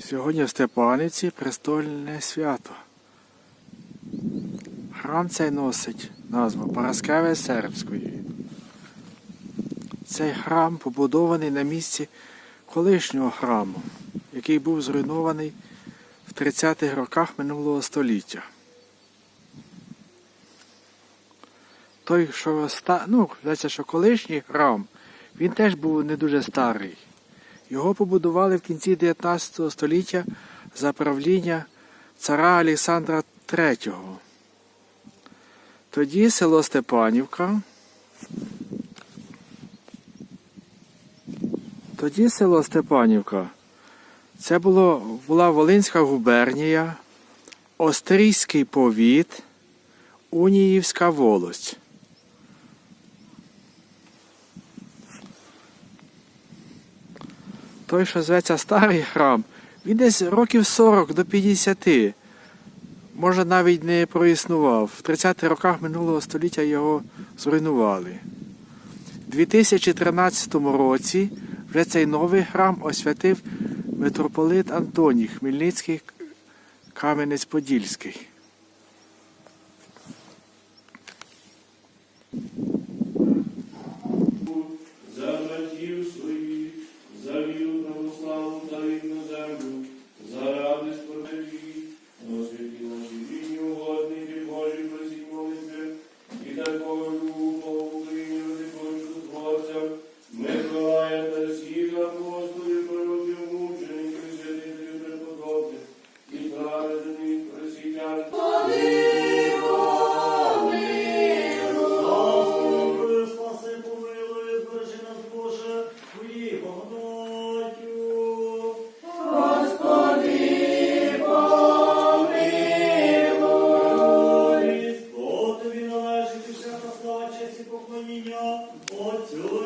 Сьогодні в Степаниці престольне свято. Храм цей носить назву Параскеви Сербської. Цей храм побудований на місці колишнього храму, який був зруйнований в 30-х роках минулого століття. Той, що ста... ну, здається, що колишній храм, він теж був не дуже старий. Його побудували в кінці 19 століття за правління цара Олександра III. Тоді село Степанівка. Тоді село Степанівка. Це було, була Волинська губернія, Острійський повіт, Уніївська волость. Той, що зветься старий храм, він десь років 40 до 50. Може навіть не проіснував. В 30-х роках минулого століття його зруйнували. У 2013 році вже цей новий храм освятив митрополит Антоній Хмельницький Кам'янець-Подільський. поклоніння Отцю